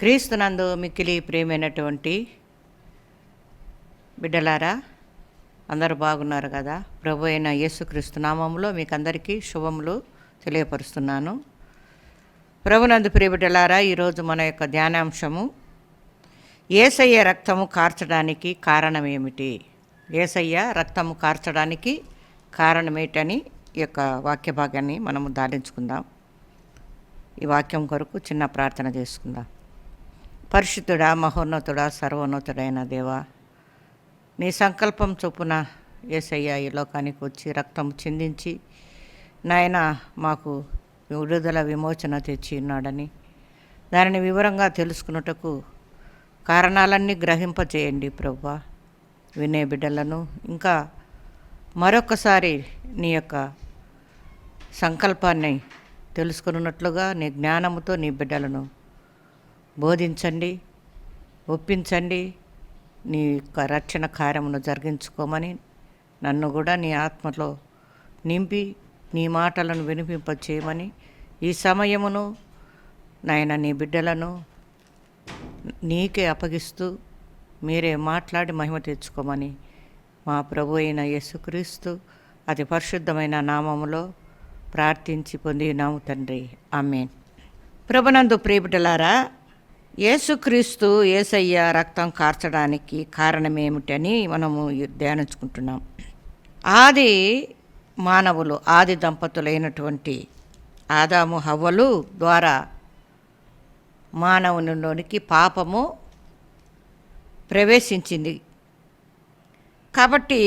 క్రీస్తునందు మిక్కిలి ప్రియమైనటువంటి బిడ్డలారా అందరూ బాగున్నారు కదా? ప్రభు అయిన యేసుక్రీస్తు నామంలో మీకు అందరికీ శుభములు తెలియపరుస్తున్నాను. ప్రభునందు ప్రియ బిడ్డలారా ఈరోజు మన యొక్క ధ్యానాంశము ఏసయ్య రక్తము కార్చడానికి కారణం ఏమిటి ఏసయ్య రక్తము కార్చడానికి కారణమేటని ఈ యొక్క వాక్య భాగాన్ని మనము దాటించుకుందాం ఈ వాక్యం కొరకు చిన్న ప్రార్థన చేసుకుందాం. పరిశుద్ధుడా మహోన్నతుడా సర్వోన్నతుడైన దేవా నీ సంకల్పం చొప్పున ఏసయ్య ఈ లోకానికి వచ్చి రక్తం చిందించి నాయన మాకు విడుదల విమోచన తెచ్చి ఉన్నాడని దానిని వివరంగా తెలుసుకున్నటకు కారణాలన్నీ గ్రహింపచేయండి ప్రభా వినే బిడ్డలను ఇంకా మరొకసారి నీ యొక్క సంకల్పాన్ని తెలుసుకున్నట్లుగా నీ జ్ఞానముతో నీ బిడ్డలను బోధించండి ఒప్పించండి నీ యొక్క రక్షణ కార్యమును జరిగించుకోమని నన్ను కూడా నీ ఆత్మలో నింపి నీ మాటలను వినిపింపచేయమని ఈ సమయమును నాయన నీ బిడ్డలను నీకే అప్పగిస్తూ మీరే మాట్లాడి మహిమ తెచ్చుకోమని మా ప్రభు అయిన యేసుక్రీస్తు అతి పరిశుద్ధమైన నామములో ప్రార్థించి పొందినాము తండ్రి. ఆమెన్. ప్రభునందు ప్రియబిడ్డలారా యేసుక్రీస్తు ఏసయ్య రక్తం కార్చడానికి కారణమేమిటని మనము ధ్యానించుకుంటున్నాం. ఆది మానవులు ఆది దంపతులైనటువంటి ఆదాము హవ్వలు ద్వారా మానవునిలోనికి పాపము ప్రవేశించింది. కాబట్టి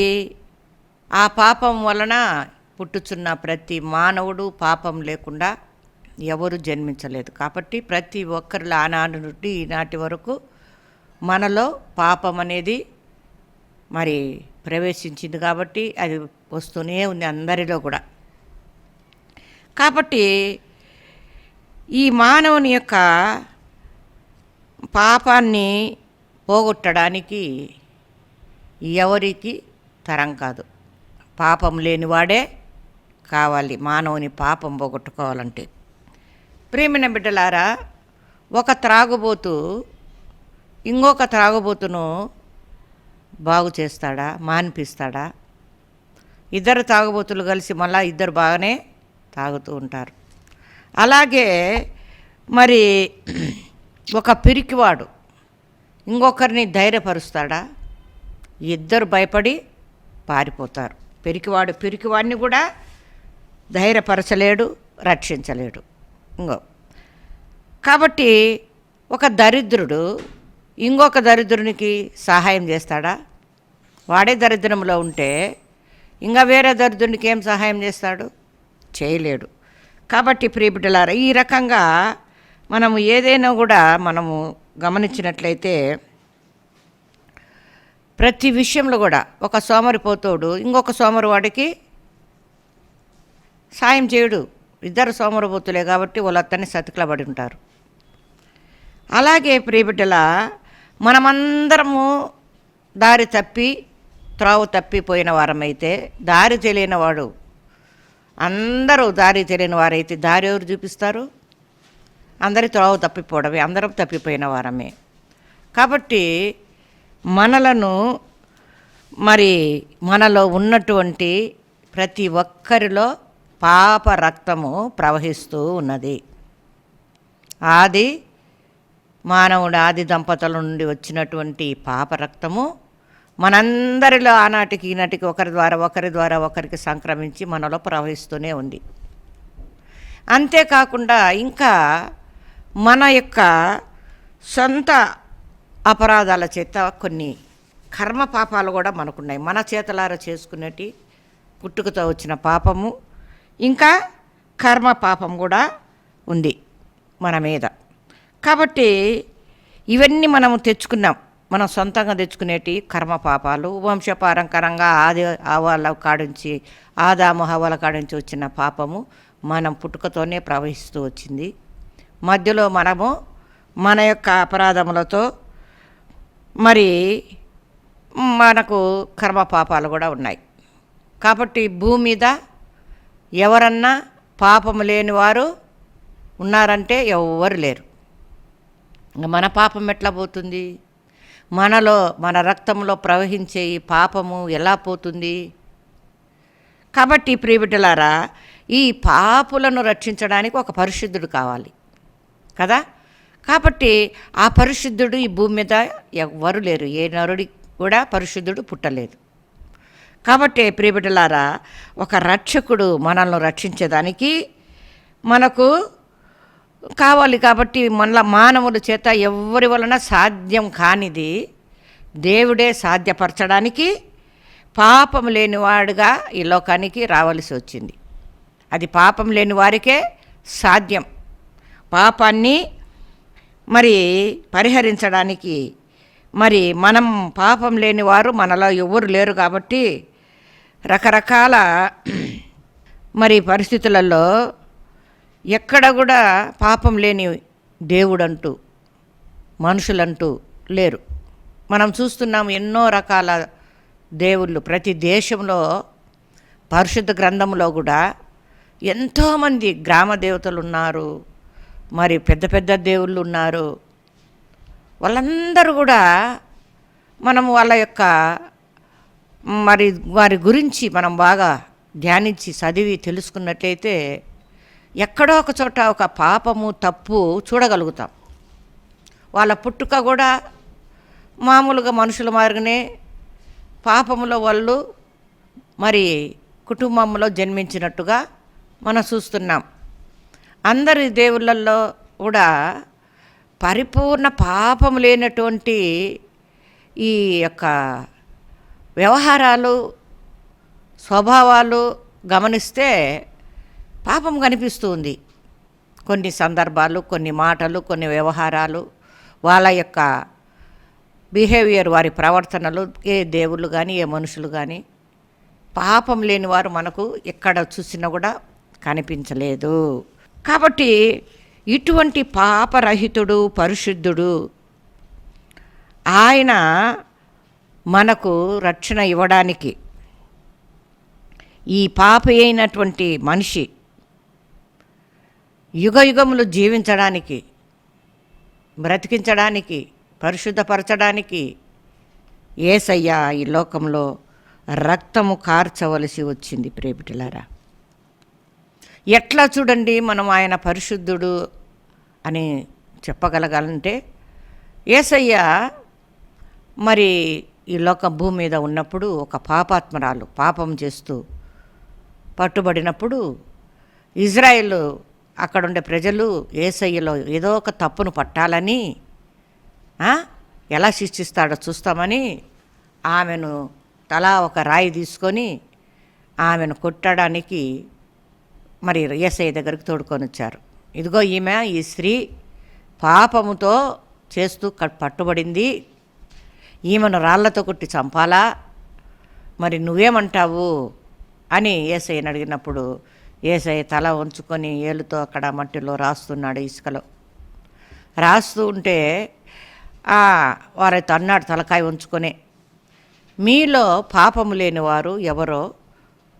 ఆ పాపం వలన పుట్టుచున్న ప్రతి మానవుడు పాపం లేకుండా ఎవరు జన్మించలేదు. కాబట్టి ప్రతి ఒక్కరిలో ఆనాటి నుండి ఈనాటి వరకు మనలో పాపం అనేది మరి ప్రవేశించింది కాబట్టి అది వస్తూనే ఉంది అందరిలో కూడా. కాబట్టి ఈ మానవుని యొక్క పాపాన్ని పోగొట్టడానికి ఎవరికి తరం కాదు. పాపం లేనివాడే కావాలి. మానవుని పాపం పోగొట్టుకోవాలంటే. ప్రేమిన బిడ్డలారా ఒక త్రాగుబోతు ఇంకొక త్రాగుబోతును బాగు చేస్తాడా మానిపిస్తాడా? ఇద్దరు తాగుబోతులు కలిసి మళ్ళా ఇద్దరు బాగానే తాగుతూ ఉంటారు. అలాగే మరి ఒక పిరికివాడు ఇంకొకరిని ధైర్యపరుస్తాడా? ఇద్దరు భయపడి పారిపోతారు. పిరికివాడు పిరికివాడిని కూడా ధైర్యపరచలేడు రక్షించలేడు. ఇంకో కాబట్టి ఒక దరిద్రుడు ఇంకొక దరిద్రునికి సహాయం చేస్తాడా? వాడే దరిద్రంలో ఉంటే ఇంకా వేరే దరిద్రునికి ఏం సహాయం చేస్తాడు? చేయలేడు. కాబట్టి ప్రియబిడ్డలారా ఈ రకంగా మనము ఏదైనా కూడా మనము గమనించినట్లయితే ప్రతి విషయంలో కూడా ఒక సోమరిపోతోడు ఇంకొక సోమరివాడికి సాయం చేయడు. ఇద్దరు సోమరభూతులే కాబట్టి వాళ్ళత్తని సతికిలబడి ఉంటారు. అలాగే ప్రియబిడ్డల మనమందరము దారి తప్పి త్రావు తప్పిపోయిన వారమైతే దారి తెలియని వాడు అందరూ దారి తెలియని వారైతే దారి ఎవరు చూపిస్తారు? అందరి త్రోవ తప్పిపోవడమే అందరం తప్పిపోయిన వారమే. కాబట్టి మనలను మరి మనలో ఉన్నటువంటి ప్రతి ఒక్కరిలో పాప రక్తము ప్రవహిస్తూ ఉన్నది. ఆది మానవుడు ఆది దంపతుల నుండి వచ్చినటువంటి పాప రక్తము మనందరిలో ఆనాటికి ఈనాటికి ఒకరి ద్వారా ఒకరి ద్వారా ఒకరికి సంక్రమించి మనలో ప్రవహిస్తూనే ఉంది. అంతేకాకుండా ఇంకా మన యొక్క సొంత అపరాధాల చేత కొన్ని కర్మ పాపాలు కూడా మనకున్నాయి. మన చేతలారా చేసుకునేటి పుట్టుకతో వచ్చిన పాపము ఇంకా కర్మ పాపం కూడా ఉంది మన మీద. కాబట్టి ఇవన్నీ మనము తెచ్చుకున్నాం. మనం సొంతంగా తెచ్చుకునేటి కర్మ పాపాలు వంశపారంకరంగా ఆది ఆవాల కాడుంచి ఆదాము హవాల కాడించి వచ్చిన పాపము మనం పుట్టుకతోనే ప్రవహిస్తూ వచ్చింది. మధ్యలో మనము మన యొక్క అపరాధములతో మరి మనకు కర్మ పాపాలు కూడా ఉన్నాయి. కాబట్టి భూమి మీద ఎవరన్నా పాపము లేని వారు ఉన్నారంటే ఎవ్వరు లేరు. మన పాపం ఎట్లా పోతుంది? మనలో మన రక్తంలో ప్రవహించే ఈ పాపము ఎలా పోతుంది? కాబట్టి ప్రియబిడ్డలారా ఈ పాపులను రక్షించడానికి ఒక పరిశుద్ధుడు కావాలి. కదా? కాబట్టి ఆ పరిశుద్ధుడు ఈ భూమి మీద ఎవ్వరు లేరు. ఏ నరుడి కూడా పరిశుద్ధుడు పుట్టలేదు. కాబట్టి ప్రియబిడ్డలారా ఒక రక్షకుడు మనల్ని రక్షించేదానికి మనకు కావాలి కాబట్టి మన మానవుల చేత ఎవరి వలన సాధ్యం కానిది దేవుడే సాధ్యపరచడానికి పాపం లేనివాడుగా ఈ లోకానికి రావలసి వచ్చింది. అది పాపం లేని వారికే సాధ్యం. పాపాన్ని మరి పరిహరించడానికి మరి మనం పాపం లేని వారు మనలో ఎవరు లేరు కాబట్టి రకరకాల మరి పరిస్థితులలో ఎక్కడ కూడా పాపం లేని దేవుడంటూ మనుషులంటూ లేరు. మనం చూస్తున్నాం ఎన్నో రకాల దేవుళ్ళు. ప్రతి దేశంలో పరిశుద్ధ గ్రంథంలో కూడా ఎంతోమంది గ్రామ దేవతలు ఉన్నారు మరి పెద్ద పెద్ద దేవుళ్ళు ఉన్నారు. వాళ్ళందరూ కూడా మనం వాళ్ళ యొక్క మరి వారి గురించి మనం బాగా ధ్యానించి చదివి తెలుసుకున్నట్లయితే ఎక్కడో ఒక చోట ఒక పాపము తప్పు చూడగలుగుతాం. వాళ్ళ పుట్టుక కూడా మామూలుగా మనుషుల మాదిరిగానే పాపములో వాళ్ళు మరి కుటుంబంలో జన్మించినట్టుగా మనం చూస్తున్నాం. అందరి దేవుళ్ళల్లో కూడా పరిపూర్ణ పాపం లేనటువంటి ఈ యొక్క వ్యవహారాలు స్వభావాలు గమనిస్తే పాపం కనిపిస్తుంది. కొన్ని సందర్భాలు కొన్ని మాటలు కొన్ని వ్యవహారాలు వాళ్ళ యొక్క బిహేవియర్ వారి ప్రవర్తనలు ఏ దేవుళ్ళు కానీ ఏ మనుషులు కానీ పాపం లేని వారు మనకు ఎక్కడ చూసినా కూడా కనిపించలేదు. కాబట్టి ఇటువంటి పాపరహితుడు పరిశుద్ధుడు ఆయన మనకు రక్షణ ఇవ్వడానికి. ఈ పాపి అయినటువంటి మనిషి యుగ యుగములు జీవించడానికి బ్రతికించడానికి పరిశుద్ధపరచడానికి ఏసయ్య ఈ లోకంలో రక్తము కార్చవలసి వచ్చింది ప్రేమిటిలారా. ఎట్లా చూడండి మనం ఆయన పరిశుద్ధుడు అని చెప్పగలగాలంటే ఏసయ్య మరి ఈ లోక భూమి మీద ఉన్నప్పుడు ఒక పాపాత్మరాలు పాపం చేస్తూ పట్టుబడినప్పుడు ఇజ్రాయెల్ అక్కడుండే ప్రజలు ఏసయ్యలో ఏదో ఒక తప్పును పట్టాలని ఎలా శిక్షిస్తాడో చూస్తామని ఆమెను తలా ఒక రాయి తీసుకొని ఆమెను కొట్టడానికి మరి ఏసయ్య దగ్గరికి తోడుకొని వచ్చారు. ఇదిగో ఈమె ఈ స్త్రీ పాపముతో చేస్తూ పట్టుబడింది. ఈమెను రాళ్ళతో కొట్టి చంపాలా? మరి నువ్వేమంటావు? అని ఏసయ్యని అడిగినప్పుడు ఏసయ్య తల ఉంచుకొని ఏలుతో అక్కడ మట్టిలో రాస్తున్నాడు ఇసుకలో. రాస్తూ ఉంటే వారైతే అన్నాడు తలకాయ ఉంచుకొని మీలో పాపము లేని వారు ఎవరో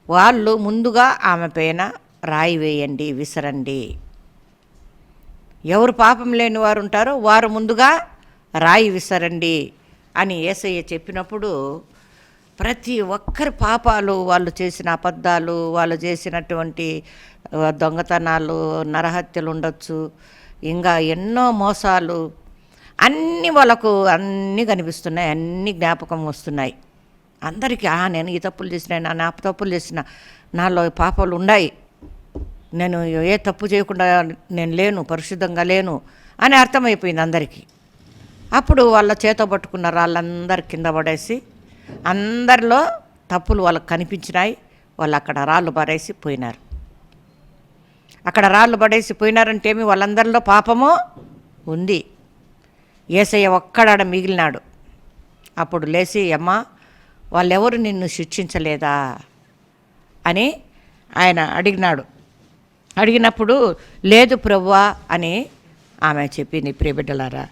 వాళ్ళు ముందుగా ఆమె పైన రాయి వేయండి విసరండి. ఎవరు పాపం లేని వారు ఉంటారో వారు ముందుగా రాయి విసరండి. అని ఏసయ్య చెప్పినప్పుడు ప్రతి ఒక్కరి పాపాలు వాళ్ళు చేసిన అబద్ధాలు వాళ్ళు చేసినటువంటి దొంగతనాలు నరహత్యలు ఉండొచ్చు. ఇంకా ఎన్నో మోసాలు అన్నీ వాళ్ళకు అన్నీ కనిపిస్తున్నాయి అన్నీ జ్ఞాపకం వస్తున్నాయి. అందరికీ ఆ నేను ఈ తప్పులు చేసిన నా తప్పులు చేసిన నాలో పాపాలు ఉన్నాయి. నేను ఏ తప్పు చేయకుండా నేను లేను పరిశుద్ధంగా లేను అని అర్థమైపోయింది అందరికీ. అప్పుడు వాళ్ళ చేత పట్టుకున్న రాళ్ళందరు కింద పడేసి అందరిలో తప్పులు వాళ్ళకి కనిపించినాయి. వాళ్ళు అక్కడ రాళ్ళు పడేసి పోయినారు. అక్కడ రాళ్ళు పడేసి పోయినారంటే ఏమి? వాళ్ళందరిలో పాపము ఉంది. ఏసయ్య ఒక్కడాడ మిగిలినాడు. అప్పుడు లేచి అమ్మ వాళ్ళెవరు నిన్ను శిక్షించలేదా? అని ఆయన అడిగినాడు. అడిగినప్పుడు లేదు ప్రభువా అని ఆమె చెప్పింది. ప్రియబిడ్డలారా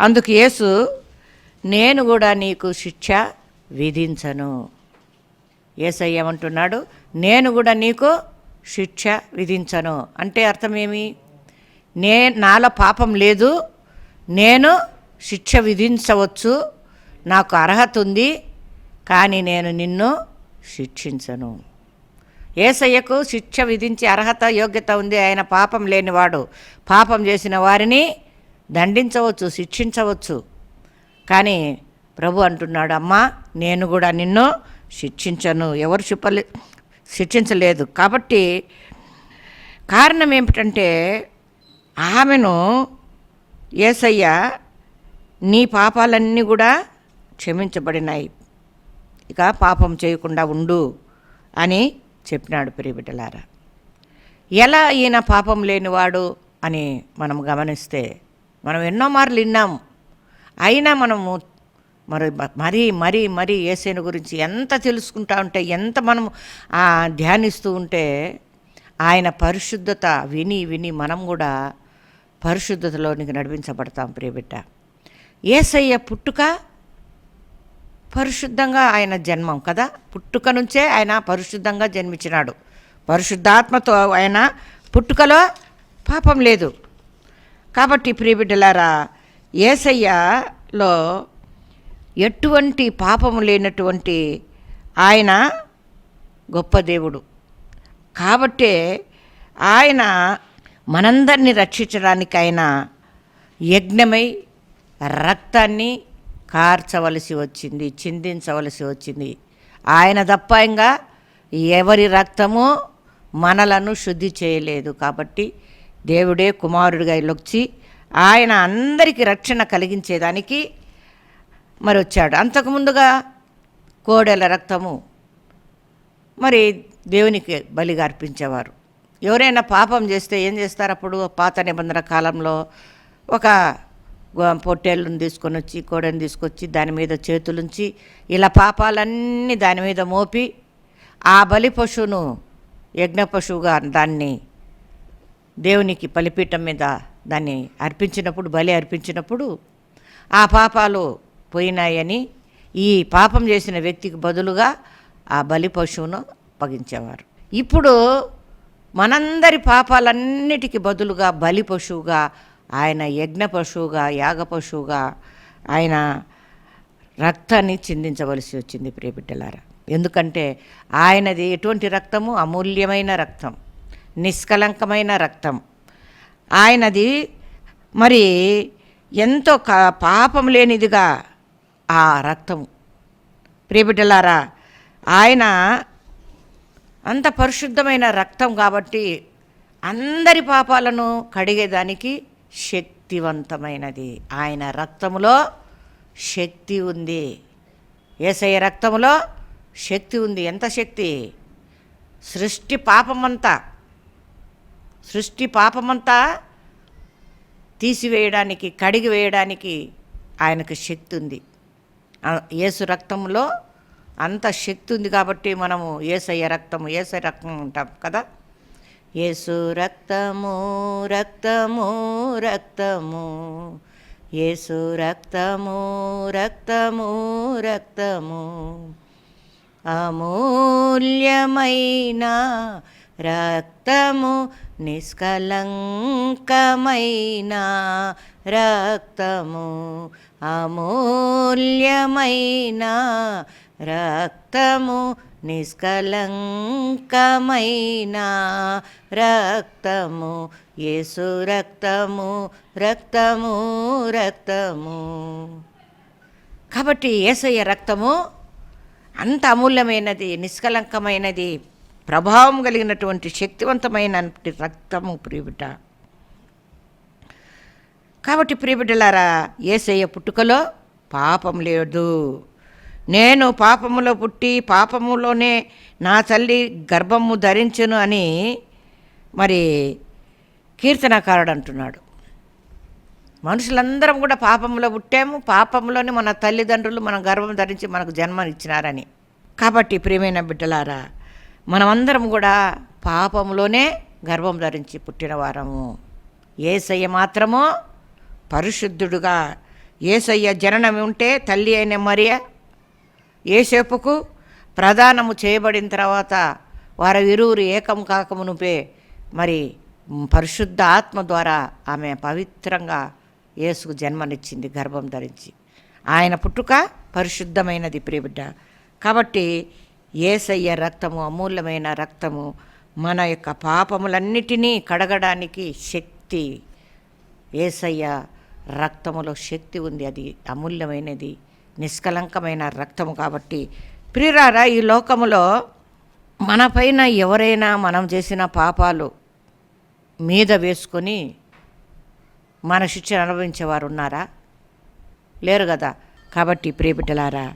అందుకు యేసు నేను కూడా నీకు శిక్ష విధించను. ఏసయ్య ఏమంటున్నాడు? నేను కూడా నీకు శిక్ష విధించను. అంటే అర్థమేమి? నే నాలో పాపం లేదు. నేను శిక్ష విధించవచ్చు. నాకు అర్హత ఉంది. కానీ నేను నిన్ను శిక్షించను. ఏసయ్యకు శిక్ష విధించే అర్హత యోగ్యత ఉంది. ఆయన పాపం లేనివాడు. పాపం చేసిన వారిని దండించవచ్చు శిక్షించవచ్చు. కానీ ప్రభు అంటున్నాడు అమ్మా నేను కూడా నిన్ను శిక్షించను. ఎవరు చెప్పలే శిక్షించలేదు. కాబట్టి కారణం ఏమిటంటే ఆమెను ఏసయ్య నీ పాపాలన్నీ కూడా క్షమించబడినాయి. ఇక పాపం చేయకుండా ఉండు అని చెప్పినాడు ప్రియబిడ్డలారా. ఎలా ఈయన పాపం లేనివాడు అని మనం గమనిస్తే మనం ఎన్నో మార్లు విన్నాం అయినా మనము మరి మరీ మరీ మరీ ఏసేను గురించి ఎంత తెలుసుకుంటా ఉంటే ఎంత మనం ధ్యానిస్తూ ఉంటే ఆయన పరిశుద్ధత విని విని మనం కూడా పరిశుద్ధతలోనికి నడిపించబడతాం ప్రియబిడ్డ ఏసయ్య పుట్టుక పరిశుద్ధంగా ఆయన జన్మం కదా? పుట్టుక నుంచే ఆయన పరిశుద్ధంగా జన్మించినాడు. పరిశుద్ధాత్మతో ఆయన పుట్టుకలో పాపం లేదు. కాబట్టి ప్రియబిడ్డలారా ఏసయ్యలో ఎటువంటి పాపము లేనటువంటి ఆయన గొప్ప దేవుడు. కాబట్టే ఆయన మనందరినీ రక్షించడానికి ఆయన యజ్ఞమై రక్తాన్ని కార్చవలసి వచ్చింది చిందించవలసి వచ్చింది. ఆయన తప్ప ఇంకా ఎవరి రక్తము మనలను శుద్ధి చేయలేదు. కాబట్టి దేవుడే కుమారుడిగా వచ్చి ఆయన అందరికీ రక్షణ కలిగించేదానికి మరి వచ్చాడు అంతకుముందుగా కోడెల రక్తము మరి దేవునికి బలిగా అర్పించేవారు. ఎవరైనా పాపం చేస్తే ఏం చేస్తారు అప్పుడు? పాత నిబంధన కాలంలో ఒక పొట్టేళ్ళను తీసుకొని వచ్చి కోడెని తీసుకొచ్చి దాని మీద చేతులుంచి ఇలా పాపాలన్నీ దాని మీద మోపి ఆ బలి పశువును యజ్ఞ పశువుగా దాన్ని దేవునికి బలిపీఠం మీద దాన్ని అర్పించినప్పుడు బలి అర్పించినప్పుడు ఆ పాపాలు పోయినాయని ఈ పాపం చేసిన వ్యక్తికి బదులుగా ఆ బలి పశువును అప్పగించేవారు ఇప్పుడు మనందరి పాపాలన్నిటికీ బదులుగా బలి పశువుగా ఆయన యజ్ఞ పశువుగా యాగ పశువుగా ఆయన రక్తాన్ని చిందించవలసి వచ్చింది ప్రియబిడ్డలారా. ఎందుకంటే ఆయనది ఎటువంటి రక్తము? అమూల్యమైన రక్తం. నిష్కలంకమైన రక్తం. ఆయనది మరి ఎంతో క- పాపం లేనిదిగా ఆ రక్తం. ప్రియబిడ్డలారా ఆయన అంత పరిశుద్ధమైన రక్తం కాబట్టి అందరి పాపాలను కడిగేదానికి శక్తివంతమైనది. ఆయన రక్తములో శక్తి ఉంది. ఏసయ్య రక్తములో శక్తి ఉంది. ఎంత శక్తి? సృష్టి పాపమంతా. సృష్టి పాపమంతా తీసివేయడానికి కడిగి వేయడానికి ఆయనకు శక్తి ఉంది ఏసు రక్తంలో అంత శక్తి ఉంది కాబట్టి మనము ఏసయ్య రక్తము ఏసై రక్తం ఉంటాం కదా? ఏసు రక్తము రక్తము రక్తము. ఏసు రక్తము రక్తము రక్తము. అమూల్యమైన రక్తము నిష్కలంకమైన రక్తము అమూల్యమైన రక్తము నిష్కలంకమైన రక్తము యేసు రక్తము రక్తము రక్తము. కాబట్టి ఏసయ్య రక్తము అంత అమూల్యమైనది నిష్కలంకమైనది. ప్రభావం కలిగినటువంటి శక్తివంతమైన రక్తము ప్రియబిడ్డ. కాబట్టి ప్రియబిడ్డలారా ఏసయ్య పుట్టుకలో పాపం లేదు. నేను పాపములో పుట్టి పాపములోనే నా తల్లి గర్భము ధరించును అని మరి కీర్తనకారుడు అంటున్నాడు. మనుషులందరం కూడా పాపంలో పుట్టాము పాపంలోనే మన తల్లిదండ్రులు మన గర్వం ధరించి మనకు జన్మనిచ్చినారని. కాబట్టి ప్రియమైన బిడ్డలారా మనమందరం కూడా పాపంలోనే గర్భం ధరించి పుట్టిన వారము. ఏసయ్య మాత్రము పరిశుద్ధుడుగా ఏసయ్య జననం ఉంటే తల్లి అయిన మరియ ఏసేపుకు ప్రదానము చేయబడిన తర్వాత వారి ఇరువురు ఏకం కాకమునుపే మరి పరిశుద్ధ ఆత్మ ద్వారా ఆమె పవిత్రంగా యేసుకు జన్మనిచ్చింది గర్భం ధరించి. ఆయన పుట్టుక పరిశుద్ధమైనది ప్రియబిడ్డ కాబట్టి ఏసయ్య రక్తము అమూల్యమైన రక్తము మన యొక్క పాపములన్నిటినీ కడగడానికి శక్తి. ఏసయ్య రక్తములో శక్తి ఉంది. అది అమూల్యమైనది నిష్కలంకమైన రక్తము కాబట్టి. ప్రియురారా ఈ లోకములో మన పైన ఎవరైనా మనం చేసిన పాపాలు మీద వేసుకొని మన శిక్షను అనుభవించేవారు ఉన్నారా? లేరు కదా. కాబట్టి ప్రియబిడ్డలారా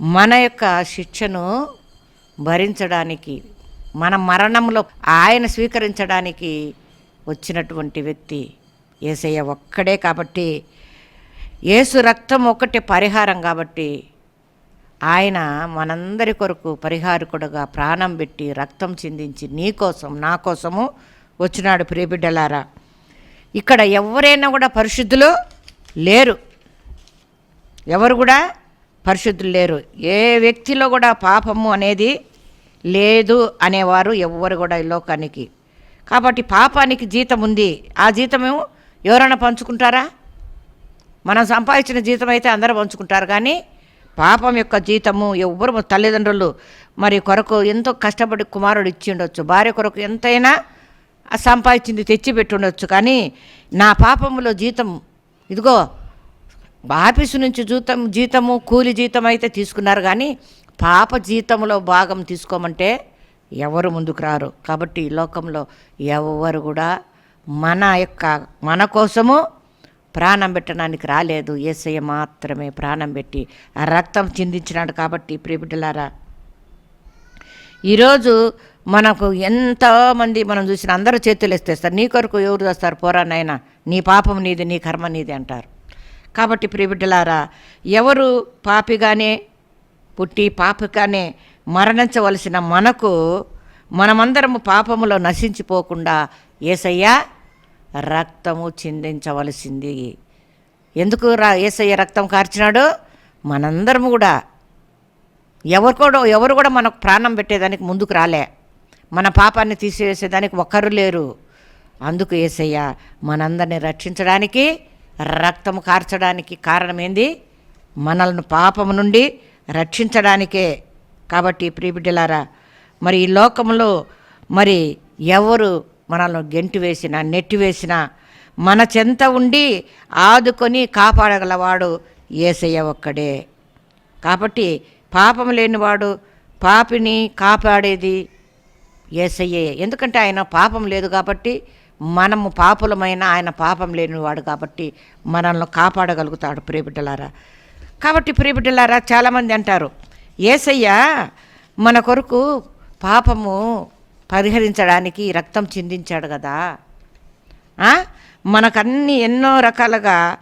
మన యొక్క శిక్షను భరించడానికి మన మరణంలో ఆయన స్వీకరించడానికి వచ్చినటువంటి వ్యక్తి ఏసయ్య ఒక్కడే కాబట్టి ఏసు రక్తం ఒక్కటే పరిహారం కాబట్టి ఆయన మనందరి కొరకు పరిహారకుడుగా ప్రాణం పెట్టి రక్తం చిందించి నీ కోసం నా కోసము వచ్చినాడు ప్రియబిడ్డలారా. ఇక్కడ ఎవరైనా కూడా పరిశుద్ధులు లేరు. ఎవరు కూడా పరిశుద్ధులు లేరు. ఏ వ్యక్తిలో కూడా పాపము అనేది లేదు అనేవారు ఎవ్వరు కూడా ఈ లోకానికి. కాబట్టి పాపానికి జీతం ఉంది. ఆ జీతమేమో ఎవరైనా పంచుకుంటారా? మనం సంపాదించిన జీతం అయితే అందరూ పంచుకుంటారు. కానీ పాపం యొక్క జీతము ఎవ్వరు తల్లిదండ్రులు మరి కొరకు ఎంతో కష్టపడి కుమారుడు ఇచ్చి ఉండొచ్చు. భార్య కొరకు ఎంతైనా సంపాదించింది తెచ్చి పెట్టుండొచ్చు కానీ నా పాపములో జీతం ఇదిగో ఆఫీసు నుంచి జీతం జీతము కూలి జీతం అయితే తీసుకున్నారు కానీ పాప జీతంలో భాగం తీసుకోమంటే ఎవరు ముందుకు రారు. కాబట్టి ఈ లోకంలో ఎవరు కూడా మన యొక్క మన కోసము ప్రాణం పెట్టడానికి రాలేదు. ఏసయ్య మాత్రమే ప్రాణం పెట్టి ఆ రక్తం చిందించినాడు కాబట్టి ప్రియబిడ్డలారా ఈరోజు మనకు ఎంతోమంది మనం చూసిన అందరూ చేతులు ఎత్తేస్తారు నీ కొరకు ఎవరు చేస్తారు? పోరానైనా నీ పాపం నీది నీ కర్మ నీది అంటారు. కాబట్టి ప్రియబిడ్డలారా ఎవరు పాపిగానే పుట్టి పాపిగానే మరణించవలసిన మనకు మనమందరము పాపములో నశించిపోకుండా ఏసయ్య రక్తము చిందించవలసింది. ఎందుకు రా ఏసయ్య రక్తం కార్చినాడు? మనందరము కూడా ఎవరు కూడా ఎవరు కూడా మనకు ప్రాణం పెట్టేదానికి ముందుకు రాలే. మన పాపాన్ని తీసివేసేదానికి ఒక్కరు లేరు. అందుకు ఏసయ్య మనందరిని రక్షించడానికి రక్తము కార్చడానికి కారణమేంది? మనల్ని పాపము నుండి రక్షించడానికే. కాబట్టి ప్రియబిడ్డలారా మరి ఈ లోకంలో మరి ఎవరు మనల్ని గెంటి వేసినా నెట్టి వేసినా మన చెంత ఉండి ఆదుకొని కాపాడగలవాడు ఏసయ్య ఒక్కడే. కాబట్టి పాపం లేనివాడు పాపిని కాపాడేది ఏసయ్యే. ఎందుకంటే ఆయన పాపం లేదు కాబట్టి మనము పాపులమైన ఆయన పాపం లేనివాడు కాబట్టి మనల్ని కాపాడగలుగుతాడు ప్రియబిడ్డలారా. కాబట్టి ప్రియబిడ్డలారా చాలామంది అంటారు ఏసయ్య మన కొరకు పాపము పరిహరించడానికి రక్తం చిందించాడు కదా. మనకన్నీ ఎన్నో రకాలుగా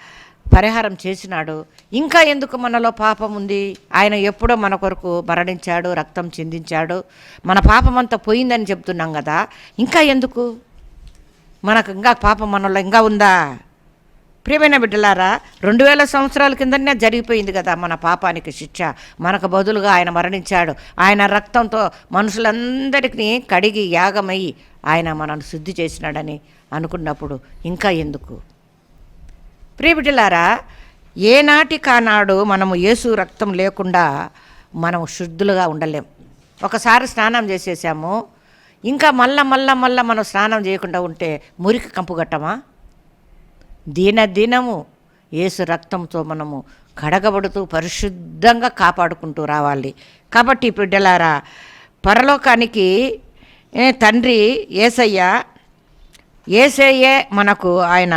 పరిహారం చేసినాడు. ఇంకా ఎందుకు మనలో పాపం ఉంది? ఆయన ఎప్పుడో మన కొరకు మరణించాడు రక్తం చిందించాడు. మన పాపం అంతా పోయిందని చెప్తున్నాం కదా. ఇంకా ఎందుకు? మనకు ఇంకా పాపం మనలో ఇంకా ఉందా? ప్రియమైన బిడ్డలారా రెండు వేల సంవత్సరాల కిందనే జరిగిపోయింది కదా మన పాపానికి శిక్ష. మనకు బదులుగా ఆయన మరణించాడు. ఆయన రక్తంతో మనుషులందరికీ కడిగి యాగమయ్యి ఆయన మనను శుద్ధి చేసినాడని అనుకున్నప్పుడు ఇంకా ఎందుకు? ప్రియబిడ్డలారా ఏనాటి కానాడు మనము యేసు రక్తం లేకుండా మనం శుద్ధులుగా ఉండలేం. ఒకసారి స్నానం చేసేసాము. ఇంకా మళ్ళా మళ్ళా మళ్ళా మనం స్నానం చేయకుండా ఉంటే మురికి కంపు కట్టమా దిన దినము రక్తంతో మనము కడగబడుతూ పరిశుద్ధంగా కాపాడుకుంటూ రావాలి. కాబట్టి బిడ్డలారా పరలోకానికి తండ్రి ఏసయ్య ఏసయ్యే మనకు ఆయన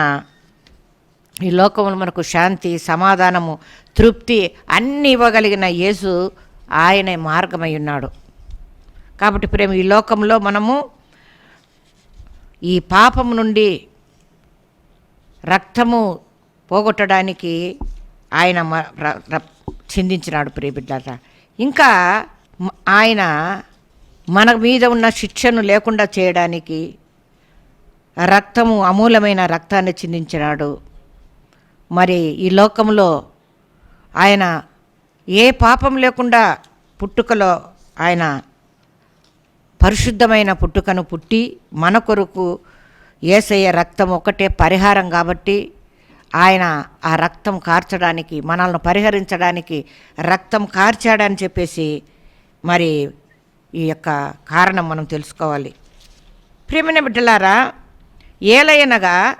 ఈ లోకంలో మనకు శాంతి సమాధానము తృప్తి అన్నీ ఇవ్వగలిగిన యేసు ఆయనే మార్గమై ఉన్నాడు. కాబట్టి ప్రేమ ఈ లోకంలో మనము ఈ పాపం నుండి రక్తము పోగొట్టడానికి ఆయన మ- ర- ర- చిందించినాడు ప్రియబిడ్డరా. ఇంకా ఆయన మన మీద ఉన్న శిక్షను లేకుండా చేయడానికి రక్తము అమూలమైన రక్తాన్ని చిందించినాడు. మరి ఈ లోకంలో ఆయన ఏ పాపం లేకుండా పుట్టుకలో ఆయన పరిశుద్ధమైన పుట్టుకను పుట్టి మన కొరకు ఏసయ్య రక్తం ఒకటే పరిహారం కాబట్టి ఆయన ఆ రక్తం కార్చడానికి మనల్ని పరిహరించడానికి రక్తం కార్చాడని చెప్పేసి మరి ఈ యొక్క కారణం మనం తెలుసుకోవాలి. ప్రేమైన బిడ్డలారా ఏలయనగా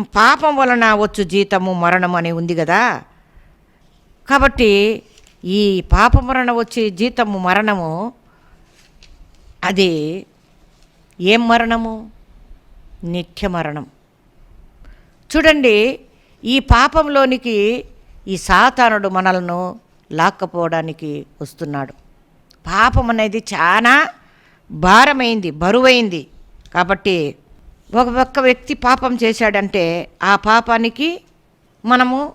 పాపం వలన వచ్చు జీతము మరణం అని ఉంది కదా. కాబట్టి ఈ పాపం వలన వచ్చే జీతము మరణము అది ఏం మరణము? నిత్య మరణం. చూడండి ఈ పాపంలోనికి ఈ సాతానుడు మనలను లాక్కపోవడానికి వస్తున్నాడు. పాపం అనేది చాలా భారమైంది బరువైంది. కాబట్టి ఒక ఒక్క వ్యక్తి పాపం చేశాడంటే ఆ పాపానికి మనము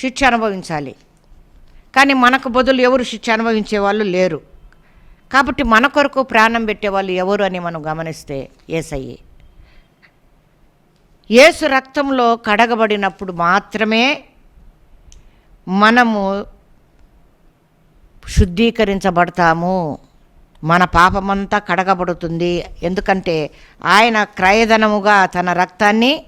శిక్ష అనుభవించాలి. కానీ మనకు బదులు ఎవరు శిక్ష అనుభవించే వాళ్ళు లేరు. కాబట్టి మన కొరకు ప్రాణం పెట్టేవాళ్ళు ఎవరు అని మనం గమనిస్తే ఏసయ్యే. యేసు రక్తంలో కడగబడినప్పుడు మాత్రమే మనము శుద్ధీకరించబడతాము. మన పాపమంతా కడగబడుతుంది. ఎందుకంటే ఆయన క్రయధనముగా తన రక్తాన్ని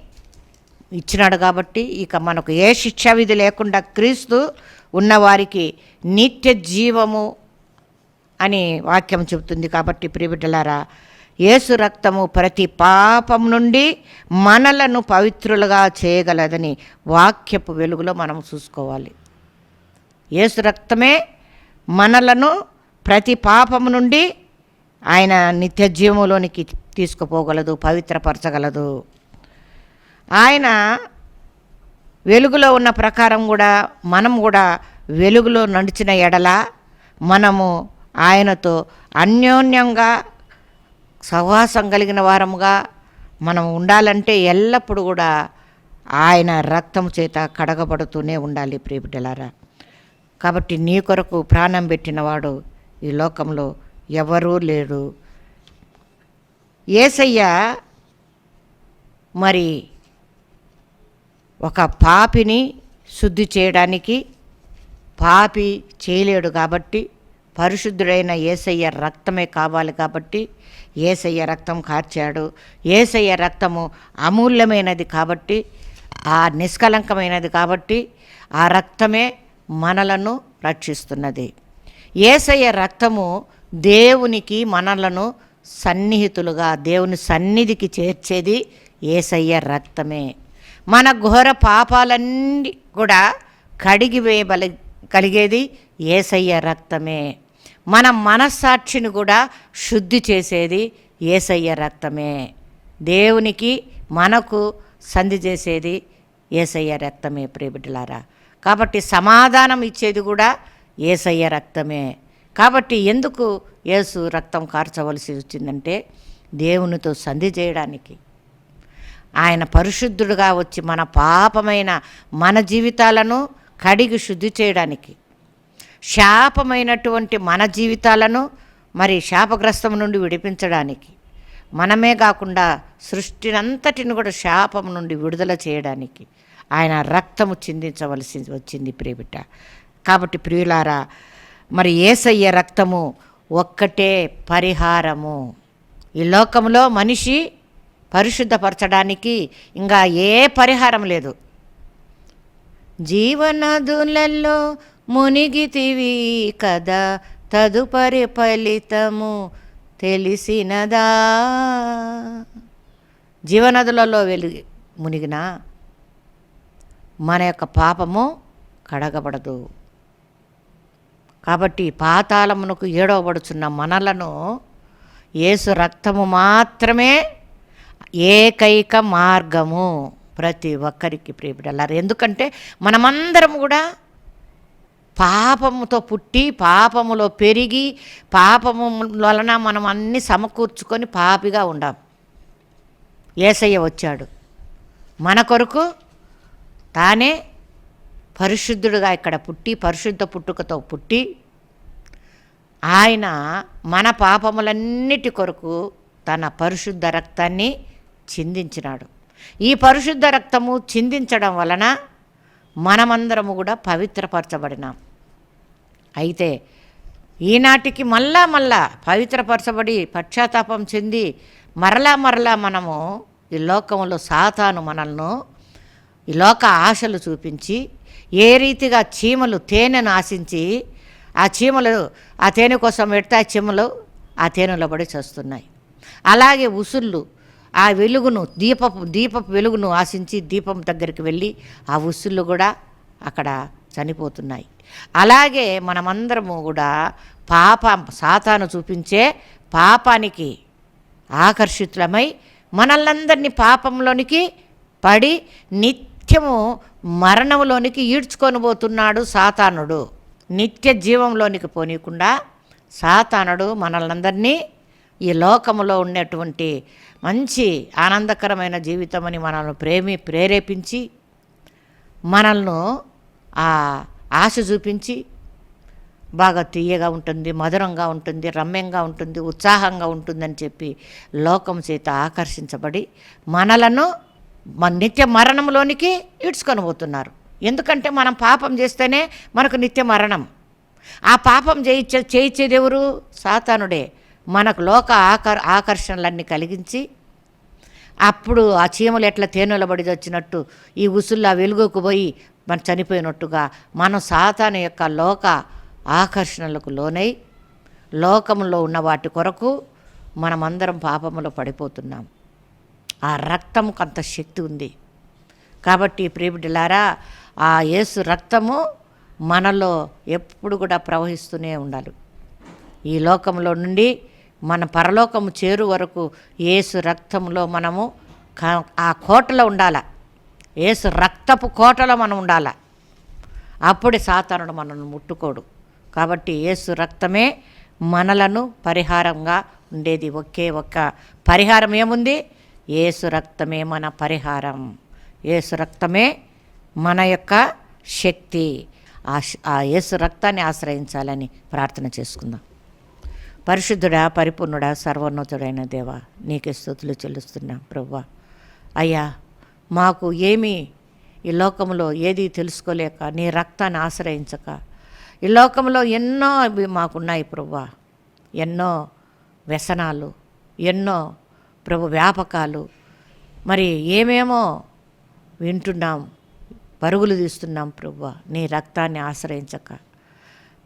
ఇచ్చినాడు కాబట్టి ఇక మనకు ఏ శిక్షా విధి లేకుండా క్రీస్తు ఉన్నవారికి నిత్య జీవము అని వాక్యం చెబుతుంది కాబట్టి ప్రియబిడ్డలారా యేసు రక్తము ప్రతి పాపం నుండి మనలను పవిత్రులుగా చేయగలదని వాక్యపు వెలుగులో మనం చూసుకోవాలి. యేసు రక్తమే మనలను ప్రతి పాపము నుండి ఆయన నిత్యజీవములోనికి తీసుకుపోగలదు పవిత్రపరచగలదు. ఆయన వెలుగులో ఉన్న ప్రకారం కూడా మనం కూడా వెలుగులో నడిచిన ఎడల మనము ఆయనతో అన్యోన్యంగా సహవాసం కలిగిన వారముగా మనం ఉండాలంటే ఎల్లప్పుడూ కూడా ఆయన రక్తం చేత కడగబడుతూనే ఉండాలి ప్రియబిడ్డలారా కాబట్టి నీ కొరకు ప్రాణం పెట్టినవాడు ఈ లోకంలో ఎవరూ లేరు. ఏసయ్య మరి ఒక పాపిని శుద్ధి చేయడానికి పాపి చేయలేడు కాబట్టి పరిశుద్ధుడైన ఏసయ్య రక్తమే కావాలి కాబట్టి ఏసయ్య రక్తం కార్చాడు. ఏసయ్య రక్తము అమూల్యమైనది కాబట్టి ఆ నిష్కలంకమైనది కాబట్టి ఆ రక్తమే మనలను రక్షిస్తున్నది. ఏసయ్య రక్తము దేవునికి మనలను సన్నిహితులుగా దేవుని సన్నిధికి చేర్చేది ఏసయ్య రక్తమే. మన ఘోర పాపాలన్నీ కూడా కడిగివేయబలి కలిగేది ఏసయ్య రక్తమే. మన మనస్సాక్షిని కూడా శుద్ధి చేసేది ఏసయ్య రక్తమే. దేవునికి మనకు సంధి చేసేది ఏసయ్య రక్తమే ప్రియబిడ్డలారా. కాబట్టి సమాధానం ఇచ్చేది కూడా ఏసయ్య రక్తమే. కాబట్టి ఎందుకు యేసు రక్తం కార్చవలసి వచ్చిందంటే దేవునితో సంధి చేయడానికి. ఆయన పరిశుద్ధుడుగా వచ్చి మన పాపమైన మన జీవితాలను కడిగి శుద్ధి చేయడానికి. శాపమైనటువంటి మన జీవితాలను మరి శాపగ్రస్తం నుండి విడిపించడానికి మనమే కాకుండా సృష్టినంతటిని కూడా శాపం నుండి విడుదల చేయడానికి ఆయన రక్తము చిందించవలసి వచ్చింది ప్రియబిట్ట కాబట్టి ప్రియులారా మరి ఏసయ్య రక్తము ఒక్కటే పరిహారము. ఈ లోకంలో మనిషి పరిశుద్ధపరచడానికి ఇంకా ఏ పరిహారం లేదు. జీవనదులలో మునిగితివి కదా తదుపరి ఫలితము తెలిసినదా? జీవనదులలో వెలిగి మునిగినా మన యొక్క పాపము కడగబడదు. కాబట్టి పాతాళమునకు ఏడవబడుచున్న మనలను యేసు రక్తము మాత్రమే ఏకైక మార్గము ప్రతి ఒక్కరికి ప్రియపడాలి ఎందుకంటే మనమందరం కూడా పాపముతో పుట్టి పాపములో పెరిగి పాపము వలన మనం అన్ని సమకూర్చుకొని పాపిగా ఉండాం. ఏసయ్య వచ్చాడు. మన కొరకు తానే పరిశుద్ధుడుగా ఇక్కడ పుట్టి పరిశుద్ధ పుట్టుకతో పుట్టి ఆయన మన పాపములన్నిటి కొరకు తన పరిశుద్ధ రక్తాన్ని చిందించినాడు. ఈ పరిశుద్ధ రక్తము చిందించడం వలన మనమందరము కూడా పవిత్రపరచబడినాం. అయితే ఈనాటికి మళ్ళా మళ్ళా పవిత్రపరచబడి పశ్చాత్తాపం చెంది మరలా మరలా మనము ఈ లోకంలో సాతాను మనల్ని ఈ లోక ఆశలు చూపించి ఏ రీతిగా చీమలు తేనెను ఆశించి ఆ చీమలు ఆ తేనె కోసం పెడితే ఆ చీమలు ఆ తేనెలో పడి చేస్తున్నాయి. అలాగే ఉసుళ్ళు ఆ వెలుగును దీపపు దీపపు వెలుగును ఆశించి దీపం దగ్గరికి వెళ్ళి ఆ ఉసుళ్ళు కూడా అక్కడ చనిపోతున్నాయి. అలాగే మనమందరము కూడా పాప సాతాను చూపించే పాపానికి ఆకర్షితులమై మనల్నందరినీ పాపంలోనికి పడి నిత్యము మరణంలోనికి ఈడ్చుకొని పోతున్నాడు సాతానుడు. నిత్య జీవంలోనికి పోనీయకుండా సాతానుడు మనల్నందరినీ ఈ లోకములో ఉన్నటువంటి మంచి ఆనందకరమైన జీవితమని మనల్ని ప్రేమి ప్రేరేపించి మనల్ని ఆ ఆశ చూపించి బాగా తీయగా ఉంటుంది మధురంగా ఉంటుంది రమ్యంగా ఉంటుంది ఉత్సాహంగా ఉంటుందని చెప్పి లోకం చేత ఆకర్షించబడి మనలను మన నిత్య మరణంలోనికి ఈడ్చుకొని పోతున్నారు ఎందుకంటే మనం పాపం చేస్తేనే మనకు నిత్య మరణం. ఆ పాపం చేయించే చేయించేది ఎవరు? సాతానుడే. మనకు లోక ఆకర్ ఆకర్షణలన్నీ కలిగించి అప్పుడు ఆ చీమలు ఎట్లా తేనెలబడిది వచ్చినట్టు ఈ ఉసుల్లో ఆ వెలుగుకు పోయి మనం చనిపోయినట్టుగా మనం సాతాను యొక్క లోక ఆకర్షణలకు లోనై లోకంలో ఉన్న వాటి కొరకు మనమందరం పాపములో పడిపోతున్నాం. ఆ రక్తంకు అంత శక్తి ఉంది. కాబట్టి ప్రేమిడిలారా ఆ యేసు రక్తము మనలో ఎప్పుడు కూడా ప్రవహిస్తూనే ఉండాలి. ఈ లోకంలో నుండి మన పరలోకము చేరు వరకు ఏసు రక్తంలో మనము ఆ కోటలో ఉండాల. ఏసు రక్తపు కోటలో మనం ఉండాల. అప్పుడే సాతానుడు మనల్ని ముట్టుకోడు. కాబట్టి ఏసు రక్తమే మనలను పరిహారంగా ఉండేది. ఒకే ఒక్క పరిహారం ఏముంది? ఏసు రక్తమే మన పరిహారం. ఏసు రక్తమే మన యొక్క శక్తి. ఆ ఆ యేసు రక్తాన్ని ఆశ్రయించాలని ప్రార్థన చేసుకుందాం. పరిశుద్ధుడా పరిపూర్ణుడా సర్వోన్నతుడైన దేవ నీకే స్థుతులు చెల్లిస్తున్నాం ప్రవ్వా అయ్యా మాకు ఏమీ ఈ లోకంలో ఏది తెలుసుకోలేక నీ రక్తాన్ని ఆశ్రయించక ఈ లోకంలో ఎన్నో అవి మాకున్నాయి ప్రవ్వా ఎన్నో వ్యసనాలు ఎన్నో ప్రభు వ్యాపకాలు మరి ఏమేమో వింటున్నాం పరుగులు తీస్తున్నాం ప్రభు నీ రక్తాన్ని ఆశ్రయించక.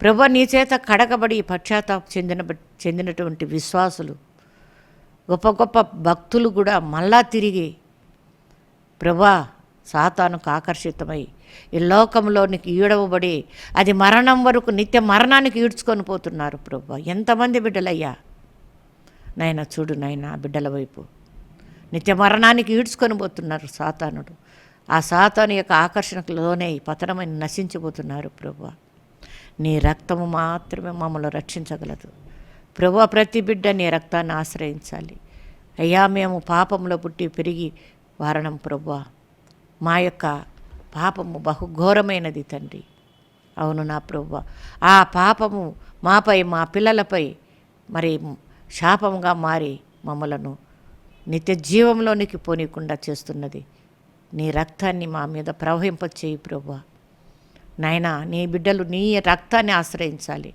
ప్రభు నీ చేత కడగబడి పశ్చాత్తాప చెందిన చెందినటువంటి విశ్వాసులు గొప్ప గొప్ప భక్తులు కూడా మళ్ళా తిరిగి ప్రభా సాతానుకు ఆకర్షితమై ఈ లోకంలోనికి ఈడవబడి అది మరణం వరకు నిత్య మరణానికి ఈడ్చుకొని పోతున్నారు ప్రభా. ఎంతమంది బిడ్డలయ్యా? నాయన చూడు నాయన బిడ్డల వైపు. నిత్య మరణానికి ఈడ్చుకొని పోతున్నారు సాతానుడు. ఆ సాతాను యొక్క ఆకర్షణకు లోనే పతనమని నశించిపోతున్నారు ప్రభు. నీ రక్తము మాత్రమే మమ్మల్ని రక్షించగలదు. ప్రభు ప్రతి బిడ్డ నీ రక్తాన్ని ఆశ్రయించాలి. అయ్యా మేము పాపంలో పుట్టి పెరిగి వారణం ప్రభు. మా యొక్క పాపము బహుఘోరమైనది తండ్రి. అవును నా ప్రభు. ఆ పాపము మాపై మా పిల్లలపై మరి శాపంగా మారి మమ్మలను నిత్య జీవంలోనికి పోనీయకుండా చేస్తున్నది. నీ రక్తాన్ని మా మీద ప్రవహింపచేయి ప్రభు. నాయనా నీ బిడ్డలు నీ రక్తాన్ని ఆశ్రయించాలి.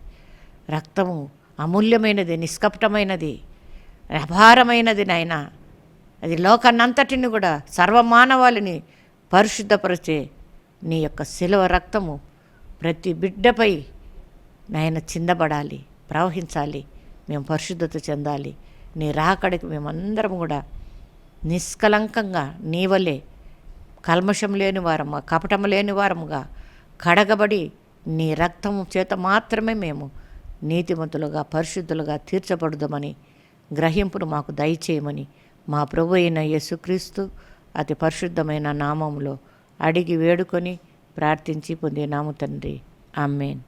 రక్తము అమూల్యమైనది నిష్కపటమైనది అపారమైనది నాయన. అది లోకాన్నంతటిని కూడా సర్వమానవాళిని పరిశుద్ధపరిచే నీ యొక్క శిలవ రక్తము ప్రతి బిడ్డపై నాయన చిందబడాలి ప్రవహించాలి మేము పరిశుద్ధత చెందాలి. నీ రాకడికి మేమందరం కూడా నిష్కలంకంగా నీ వలే కల్మషం లేని వారము కపటం లేని వారముగా కడగబడి నీ రక్తము చేత మాత్రమే మేము నీతిమంతులుగా పరిశుద్ధులుగా తీర్చబడుదామని గ్రహింపును మాకు దయచేయమని మా ప్రభు అయిన యేసుక్రీస్తు అతి పరిశుద్ధమైన నామములో అడిగి వేడుకొని ప్రార్థించి పొందినాము తండ్రి. అమ్మేన్